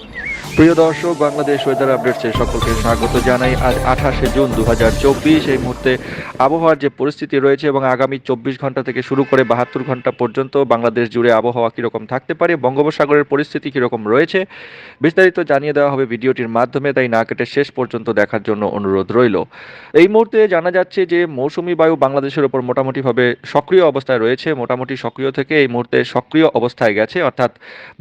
Yeah. প্রিয় দর্শক, Bangladesh weather আপডেটসে সকলকে স্বাগত জানাই। আজ আঠাশে জুন দু হাজার চব্বিশ, এই মুহূর্তে আবহাওয়ার যে পরিস্থিতি রয়েছে এবং আগামী চব্বিশ ঘণ্টা থেকে শুরু করে বাহাত্তর ঘণ্টা পর্যন্ত বাংলাদেশ জুড়ে আবহাওয়া কীরকম থাকতে পারে, বঙ্গোপসাগরের পরিস্থিতি কীরকম রয়েছে, বিস্তারিত জানিয়ে দেওয়া হবে ভিডিওটির মাধ্যমে, তাই না কেটে শেষ পর্যন্ত দেখার জন্য অনুরোধ রইল। এই মুহূর্তে জানা যাচ্ছে যে, মৌসুমি বায়ু বাংলাদেশের ওপর মোটামুটিভাবে সক্রিয় অবস্থায় রয়েছে, মোটামুটি সক্রিয় থেকে এই মুহূর্তে সক্রিয় অবস্থায় গেছে, অর্থাৎ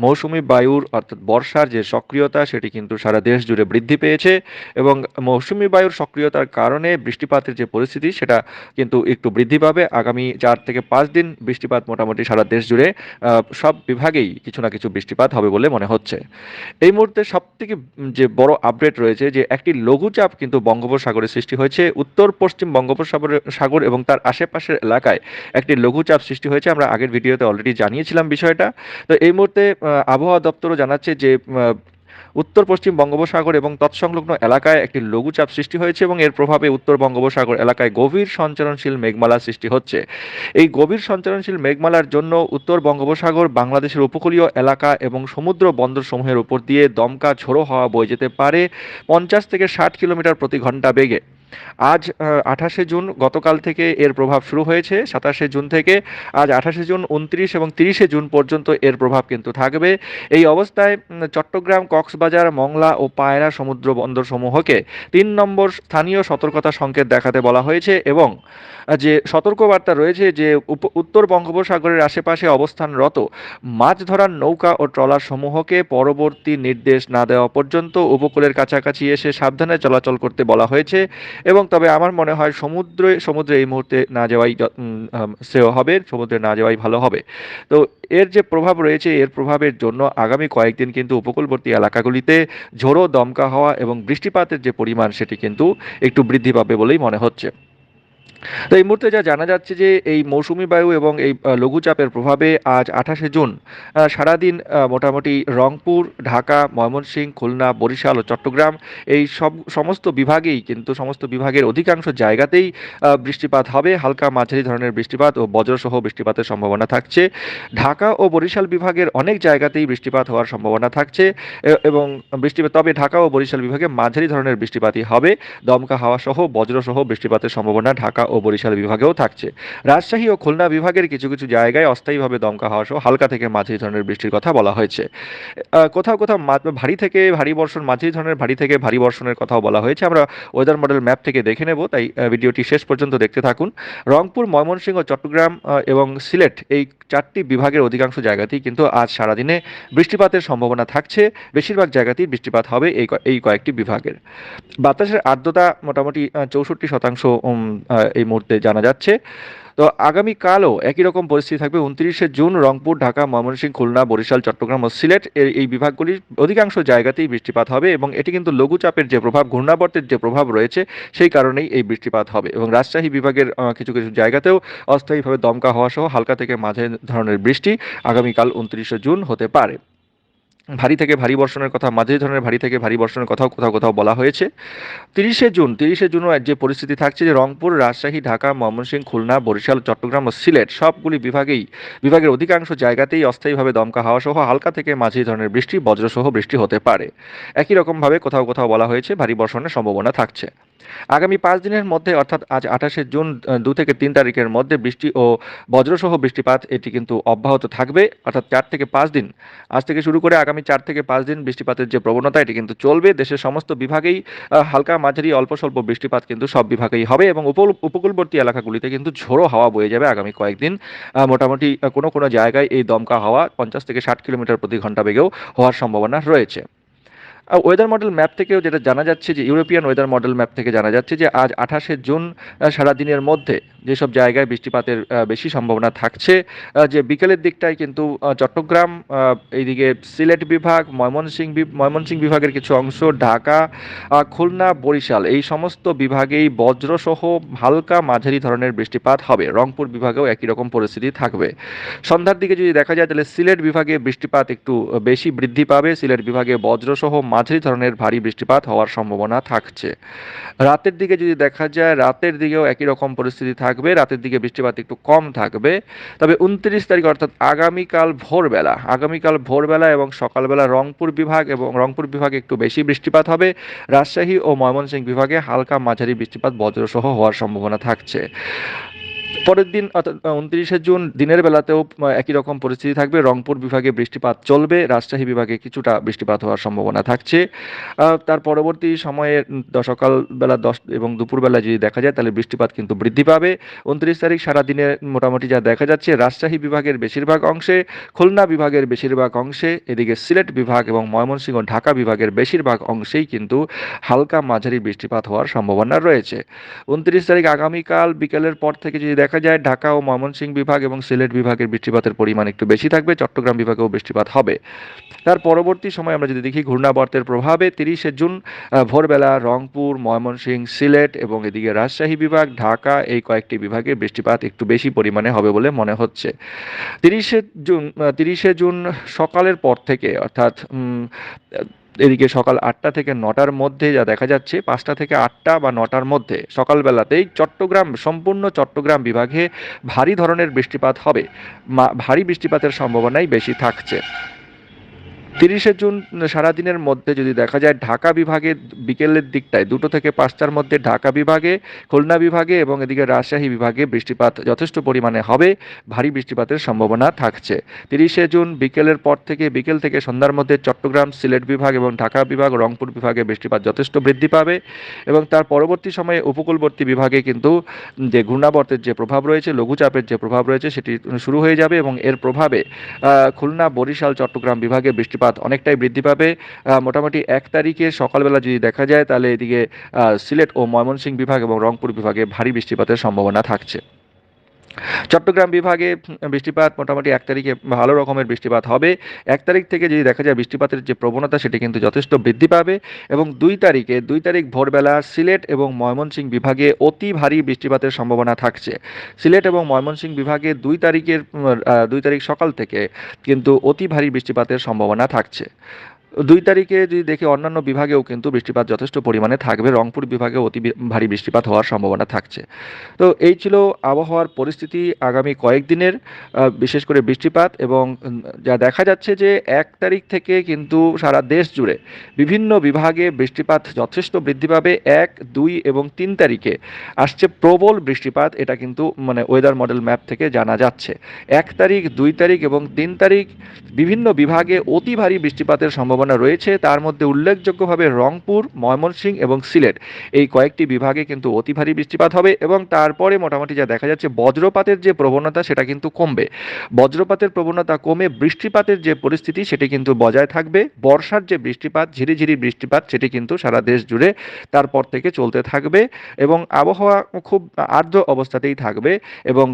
মৌসুমি বায়ুর, অর্থাৎ বর্ষার যে সক্রিয়তা সেটি কিন্তু সারা দেশ জুড়ে বৃদ্ধি পেয়েছে এবং মৌসুমি বায়ুর সক্রিয়তার কারণে বৃষ্টিপাতের যে পরিস্থিতি, সেটা কিন্তু একটু বৃদ্ধি পাবে। আগামী চার থেকে পাঁচ দিন বৃষ্টিপাত মোটামুটি সারা দেশ জুড়ে সব বিভাগেই কিছু না কিছু বৃষ্টিপাত হবে বলে মনে হচ্ছে। এই মুহূর্তে সব থেকে যে বড় আপডেট রয়েছে, যে একটি লঘুচাপ কিন্তু বঙ্গোপসাগরে সৃষ্টি হয়েছে। উত্তর, পশ্চিম বঙ্গোপসাগর সাগর এবং তার আশেপাশের এলাকায় একটি লঘুচাপ সৃষ্টি হয়েছে। আমরা আগের ভিডিওতে অলরেডি জানিয়েছিলাম বিষয়টা। তো এই মুহূর্তে আবহাওয়া দপ্তরও জানাচ্ছে যে উত্তর পশ্চিম বঙ্গোপসাগর এবং তৎসংলগ্ন এলাকায় একটি লঘুচাপ সৃষ্টি হয়েছে এবং এর প্রভাবে উত্তর বঙ্গোপসাগর এলাকায় গভীর সঞ্চারণশীল মেঘমালা সৃষ্টি হচ্ছে। এই গভীর সঞ্চারণশীল মেঘমালার জন্য উত্তর বঙ্গোপসাগর, বাংলাদেশের উপকূলীয় এলাকা এবং সমুদ্র বন্দরসমূহের উপর দিয়ে দমকা ঝোড়ো হওয়া বয়ে যেতে পারে পঞ্চাশ থেকে ষাট কিলোমিটার প্রতি ঘণ্টা বেগে। আজ আঠাশে জুন গতকাল থেকে এর প্রভাব শুরু হয়েছে। সাতাশে জুন থেকে আজ আঠাশে জুন উনত্রিশ এবং তিরিশে জুন পর্যন্ত এর প্রভাব কিন্তু থাকবে। এই অবস্থায় চট্টগ্রাম, কক্সবাজার, মংলা ও পায়রা সমুদ্র বন্দর সমূহকে তিন নম্বর স্থানীয় সতর্কতা সংকেত দেখাতে বলা হয়েছে এবং যে সতর্কবার্তা রয়েছে যে উত্তর বঙ্গোপসাগরের আশেপাশে অবস্থানরত মাছ ধরার নৌকা ও ট্রলার সমূহকে পরবর্তী নির্দেশ না দেওয়া পর্যন্ত উপকূলের কাছাকাছি এসে সাবধানে চলাচল করতে বলা হয়েছে। এবং তবে আমার মনে হয় সমুদ্রে সমুদ্রে এই মুহূর্তে না যাওয়াই শ্রেয় হবে, সমুদ্রে না যাওয়াই ভালো হবে। তো এর যে প্রভাব রয়েছে, এর প্রভাবের জন্য আগামী কয়েকদিন কিন্তু উপকূলবর্তী এলাকাগুলিতে ঝোড়ো দমকা হওয়া এবং বৃষ্টিপাতের যে পরিমাণ, সেটি কিন্তু একটু বৃদ্ধি পাবে বলেই মনে হচ্ছে। তো এই মুহূর্তে যা জানা যাচ্ছে যে এই মৌসুমি বায়ু এবং এই লঘুচাপের প্রভাবে আজ আঠাশে জুন সারাদিন মোটামুটি রংপুর, ঢাকা, ময়মনসিংহ, খুলনা, বরিশাল ও চট্টগ্রাম এই সব, সমস্ত বিভাগেই কিন্তু সমস্ত বিভাগের অধিকাংশ জায়গাতেই বৃষ্টিপাত হবে। হালকা মাঝারি ধরনের বৃষ্টিপাত ও বজ্রসহ বৃষ্টিপাতের সম্ভাবনা থাকছে। ঢাকা ও বরিশাল বিভাগের অনেক জায়গাতেই বৃষ্টিপাত হওয়ার সম্ভাবনা থাকছে এবং বৃষ্টিপাত তবে ঢাকা ও বরিশাল বিভাগে মাঝারি ধরনের বৃষ্টিপাতই হবে। দমকা হাওয়া সহ বজ্রসহ বৃষ্টিপাতের সম্ভাবনা ঢাকা ও বরিশাল বিভাগেও থাকছে। রাজশাহী ও খুলনা বিভাগের কিছু কিছু জায়গায় অস্থায়ীভাবে দমকা হাওয়া সহ হালকা থেকে মাঝারি ধরনের বৃষ্টির কথা বলা হয়েছে। কোথাও কোথাও ভারী থেকে ভারী বর্ষণ, মাঝারি ধরনের, ভারী থেকে ভারী বর্ষণের কথাও বলা হয়েছে। আমরা ওয়েদার মডেল ম্যাপ থেকে দেখে নেব, তাই ভিডিওটি শেষ পর্যন্ত দেখতে থাকুন। রংপুর, ময়মনসিংহ, চট্টগ্রাম এবং সিলেট এই চারটি বিভাগের অধিকাংশ জায়গাতেই কিন্তু আজ সারাদিনে বৃষ্টিপাতের সম্ভাবনা থাকছে। বেশিরভাগ জায়গাতেই বৃষ্টিপাত হবে এই এই কয়েকটি বিভাগের। বাতাসের আর্দ্রতা মোটামুটি চৌষট্টি শতাংশ এই মুহূর্তে জানা যাচ্ছে। তো আগামীকালও একই রকম পরিস্থিতি থাকবে। উনত্রিশে জুন রংপুর, ঢাকা, ময়মনসিংহ, খুলনা, বরিশাল, চট্টগ্রাম ও সিলেট এর এই বিভাগগুলির অধিকাংশ জায়গাতেই বৃষ্টিপাত হবে এবং এটি কিন্তু লঘুচাপের যে প্রভাব, ঘূর্ণাবর্তের যে প্রভাব রয়েছে সেই কারণেই এই বৃষ্টিপাত হবে এবং রাজশাহী বিভাগের কিছু কিছু জায়গাতেও অস্থায়ীভাবে দমকা হওয়া সহ হালকা থেকে মাঝে ধরনের বৃষ্টি আগামীকাল উনত্রিশে জুন হতে পারে। ভারী থেকে ভারী বর্ষণের কথা, মাঝারি ধরনের ভারী থেকে ভারী বর্ষণের কথাও কোথাও কোথাও বলা হয়েছে। তিরিশে জুন, তিরিশে জুনও যে পরিস্থিতি থাকছে যে রংপুর, রাজশাহী, ঢাকা, ময়মনসিংহ, খুলনা, বরিশাল, চট্টগ্রাম ও সিলেট সবগুলি বিভাগেই, বিভাগের অধিকাংশ জায়গাতেই অস্থায়ীভাবে দমকা হাওয়া সহ হালকা থেকে মাঝারি ধরনের বৃষ্টি, বজ্রসহ বৃষ্টি হতে পারে। একই রকমভাবে কোথাও কোথাও বলা হয়েছে ভারী বর্ষণের সম্ভাবনা থাকছে। আগামী পাঁচ দিনের মধ্যে, অর্থাৎ আজ আঠাশে জুন দু থেকে তিন তারিখের মধ্যে বৃষ্টি ও বজ্রসহ বৃষ্টিপাত এটি কিন্তু অব্যাহত থাকবে। অর্থাৎ চার থেকে পাঁচ দিন, আজ থেকে শুরু করে আগামী চার থেকে পাঁচ দিন বৃষ্টিপাতের যে প্রবণতা, এটি কিন্তু চলবে। দেশের সমস্ত বিভাগেই হালকা মাঝারি অল্প স্বল্প বৃষ্টিপাত কিন্তু সব বিভাগেই হবে এবং উপকূল- উপকূলবর্তী এলাকাগুলিতে কিন্তু ঝোড়ো হাওয়া বয়ে যাবে আগামী কয়েকদিন। মোটামুটি কোনো কোনো জায়গায় এই দমকা হাওয়া পঞ্চাশ থেকে ষাট কিলোমিটার প্রতি ঘণ্টা বেগেও হওয়ার সম্ভাবনা রয়েছে। ওয়েদার মডেল ম্যাপ থেকেও যেটা জানা যাচ্ছে যে ইউরোপিয়ান ওয়েদার মডেল ম্যাপ থেকে জানা যাচ্ছে যে, আজ আঠাশে জুন সারাদিনের মধ্যে যেসব জায়গায় বৃষ্টিপাতের বেশি সম্ভাবনা থাকছে যে বিকেলের দিকটায় কিন্তু চট্টগ্রাম এইদিকে সিলেট বিভাগ, ময়মনসিংহ ময়মনসিংহ বিভাগের কিছু অংশ, ঢাকা খুলনা, বরিশাল, এই সমস্ত বিভাগেই বজ্রসহ হালকা মাঝারি ধরনের বৃষ্টিপাত হবে। রংপুর বিভাগেও একই রকম পরিস্থিতি থাকবে। সন্ধ্যার দিকে যদি দেখা যায়, তাহলে সিলেট বিভাগে বৃষ্টিপাত একটু বেশি বৃদ্ধি পাবে। সিলেট বিভাগে বজ্রসহ মাঝারি ধরনের ভারী বৃষ্টিপাত হওয়ার সম্ভাবনা থাকছে। রাতের দিকে যদি দেখা যায়, রাতের দিকেও একই রকম পরিস্থিতি থাকবে। থাকবে, রাতের দিকে বৃষ্টিপাত একটু কম থাকবে। তবে উনত্রিশ তারিখ অর্থাৎ আগামীকাল ভোরবেলা আগামীকাল ভোরবেলা এবং সকালবেলা রংপুর বিভাগ এবং রংপুর বিভাগে একটু বেশি বৃষ্টিপাত হবে। রাজশাহী ও ময়মনসিংহ বিভাগে হালকা মাঝারি বৃষ্টিপাত বজ্রসহ হওয়ার সম্ভাবনা থাকছে। পরের দিন অর্থাৎ উনত্রিশে জুন দিনের বেলাতেও একই রকম পরিস্থিতি থাকবে। রংপুর বিভাগে বৃষ্টিপাত চলবে। রাজশাহী বিভাগে কিছুটা বৃষ্টিপাত হওয়ার সম্ভাবনা থাকছে। তার পরবর্তী সময়ে উম, দ- সকালবেলা দশ এবং দুপুরবেলা যদি দেখা যায় তাহলে বৃষ্টিপাত কিন্তু বৃদ্ধি পাবে। উনত্রিশ তারিখ সারা সারাদিনে মোটামুটি যা দেখা যাচ্ছে রাজশাহী বিভাগের বেশিরভাগ অংশে খুলনা বিভাগের বেশিরভাগ অংশে এদিকে সিলেট বিভাগ এবং ময়মনসিংহ ঢাকা বিভাগের বেশিরভাগ অংশেই কিন্তু হালকা মাঝারি বৃষ্টিপাত হওয়ার সম্ভাবনা রয়েছে। উনত্রিশ তারিখ আগামীকাল বিকেলের পর থেকে যদি দেখা যায় ঢাকা ও ময়মনসিংহ বিভাগ এবং সিলেট বিভাগের বৃষ্টিপাতের পরিমাণ একটু বেশি থাকবে, চট্টগ্রাম বিভাগেও বৃষ্টিপাত হবে। তার পরবর্তী সময় আমরা যদি দেখি ঘূর্ণাবর্তের প্রভাবে, তিরিশে জুন ভোরবেলা রংপুর, ময়মনসিংহ, সিলেট এবং এদিকে রাজশাহী বিভাগ, ঢাকা এই কয়েকটি বিভাগে বৃষ্টিপাত একটু বেশি পরিমাণে হবে বলে মনে হচ্ছে। তিরিশে জুন তিরিশে জুন সকালের পর থেকে, অর্থাৎ এদিকে সকাল আটটা থেকে নটার মধ্যে যা দেখা যাচ্ছে, পাঁচটা থেকে আটটা বা নটার মধ্যে সকালবেলাতেই চট্টগ্রাম, সম্পূর্ণ চট্টগ্রাম বিভাগে ভারী ধরনের বৃষ্টিপাত হবে। ভারী বৃষ্টিপাতের সম্ভাবনাই বেশি থাকছে। তিরিশে জুন সারাদিনের মধ্যে যদি দেখা যায়, ঢাকা বিভাগে বিকেলের দিকটায়, দুটো থেকে পাঁচটার মধ্যে ঢাকা বিভাগে, খুলনা বিভাগে এবং এদিকে রাজশাহী বিভাগে বৃষ্টিপাত যথেষ্ট পরিমাণে হবে। ভারী বৃষ্টিপাতের সম্ভাবনা থাকছে। তিরিশে জুন বিকেলের পর থেকে, বিকেল থেকে সন্ধ্যার মধ্যে চট্টগ্রাম, সিলেট বিভাগ এবং ঢাকা বিভাগ, রংপুর বিভাগে বৃষ্টিপাত যথেষ্ট বৃদ্ধি পাবে এবং তার পরবর্তী সময়ে উপকূলবর্তী বিভাগে কিন্তু যে ঘূর্ণাবর্তের যে প্রভাব রয়েছে, লঘুচাপের যে প্রভাব রয়েছে, সেটি শুরু হয়ে যাবে এবং এর প্রভাবে খুলনা, বরিশাল, চট্টগ্রাম বিভাগে বৃষ্টিপাত অনেকটাই বৃদ্ধি পাবে। মোটামুটি এক তারিখে সকালবেলা যদি দেখা যায়, তাহলে এদিকে সিলেট ও ময়মনসিংহ বিভাগ এবং রংপুর বিভাগে ভারী বৃষ্টিপাতের সম্ভাবনা থাকছে। চট্টগ্রাম বিভাগে বৃষ্টিপাত মোটামুটি এক তারিখে ভালো রকমের বৃষ্টিপাত হবে। এক তারিখ থেকে যদি দেখা যায় বৃষ্টিপাতের যে প্রবণতা, সেটি কিন্তু যথেষ্ট বৃদ্ধি পাবে এবং দুই তারিখে, দুই তারিখ ভোরবেলা সিলেট এবং ময়মনসিংহ বিভাগে অতি ভারী বৃষ্টিপাতের সম্ভাবনা থাকছে। সিলেট এবং ময়মনসিংহ বিভাগে দুই তারিখের দুই তারিখ সকাল থেকে কিন্তু অতি ভারী বৃষ্টিপাতের সম্ভাবনা থাকছে। দুই তারিখে যদি দেখি অন্যান্য বিভাগেও কিন্তু বৃষ্টিপাত যথেষ্ট পরিমাণে থাকবে। রংপুর বিভাগে অতি ভারী বৃষ্টিপাত হওয়ার সম্ভাবনা থাকছে। তো এই ছিল আবহাওয়ার পরিস্থিতি আগামী কয়েকদিনের বিশেষ করে বৃষ্টিপাত এবং যা দেখা যাচ্ছে যে এক তারিখ থেকে কিন্তু সারা দেশ জুড়ে বিভিন্ন বিভাগে বৃষ্টিপাত যথেষ্ট বৃদ্ধি পাবে। এক, দুই এবং তিন তারিখে আসছে প্রবল বৃষ্টিপাত। এটা কিন্তু মানে ওয়েদার মডেল ম্যাপ থেকে জানা যাচ্ছে। এক তারিখ, দুই তারিখ এবং তিন তারিখ বিভিন্ন বিভাগে অতি ভারী বৃষ্টিপাতের সম্ভাবনা রয়েছে, তার মধ্যে উল্লেখযোগ্যভাবে রংপুর, ময়মনসিংহ এবং সিলেট। এই কয়েকটি বিভাগে কিন্তু অতি ভারী বৃষ্টিপাত হবে এবং তারপরে মোটামুটি যা দেখা যাচ্ছে, বজ্রপাতের যে প্রবণতা সেটা কিন্তু কমবে। বজ্রপাতের প্রবণতা কমে বৃষ্টিপাতের যে পরিস্থিতি সেটি কিন্তু বজায় থাকবে। বর্ষার যে বৃষ্টিপাত, ঝিরিঝিরি বৃষ্টিপাত সেটি কিন্তু সারা দেশ জুড়ে তারপর থেকে চলতে থাকবে এবং আবহাওয়া খুব আর্দ্র অবস্থাতেই থাকবে এবং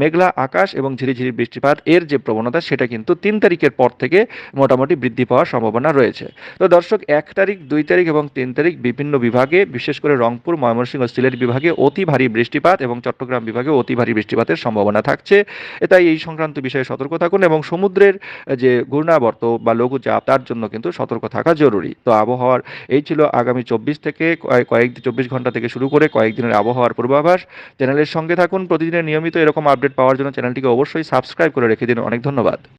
মেঘলা আকাশ এবং ঝিরিঝিরি বৃষ্টিপাত এর যে প্রবণতা সেটা কিন্তু তিন তারিখের পর থেকে মোটামুটি বৃদ্ধি পাওয়ার সম্ভাবনা রয়েছে। তো দর্শক, এক তারিখ, দুই তারিখ এবং তিন তারিখ বিভিন্ন বিভাগে, বিশেষ করে রংপুর, ময়মনসিংহ সিলেট বিভাগে অতি ভারী বৃষ্টিপাত এবং চট্টগ্রাম বিভাগে অতি ভারী বৃষ্টিপাতের সম্ভাবনা থাকছে। তাই এই সংক্রান্ত বিষয়ে সতর্ক থাকুন এবং সমুদ্রের যে ঘূর্ণাবর্ত বা লঘু লঘুচাপ, তার জন্য কিন্তু সতর্ক থাকা জরুরি। তো আবহাওয়ার, এই ছিল আগামী চব্বিশ থেকে কয়েক, চব্বিশ ঘণ্টা থেকে শুরু করে কয়েকদিনের আবহাওয়ার পূর্বাভাস। চ্যানেলের সঙ্গে থাকুন, প্রতিদিনের নিয়মিত এরকম আপডেট পাওয়ার জন্য চ্যানেলটিকে অবশ্যই সাবস্ক্রাইব করে রেখে দিন। অনেক ধন্যবাদ।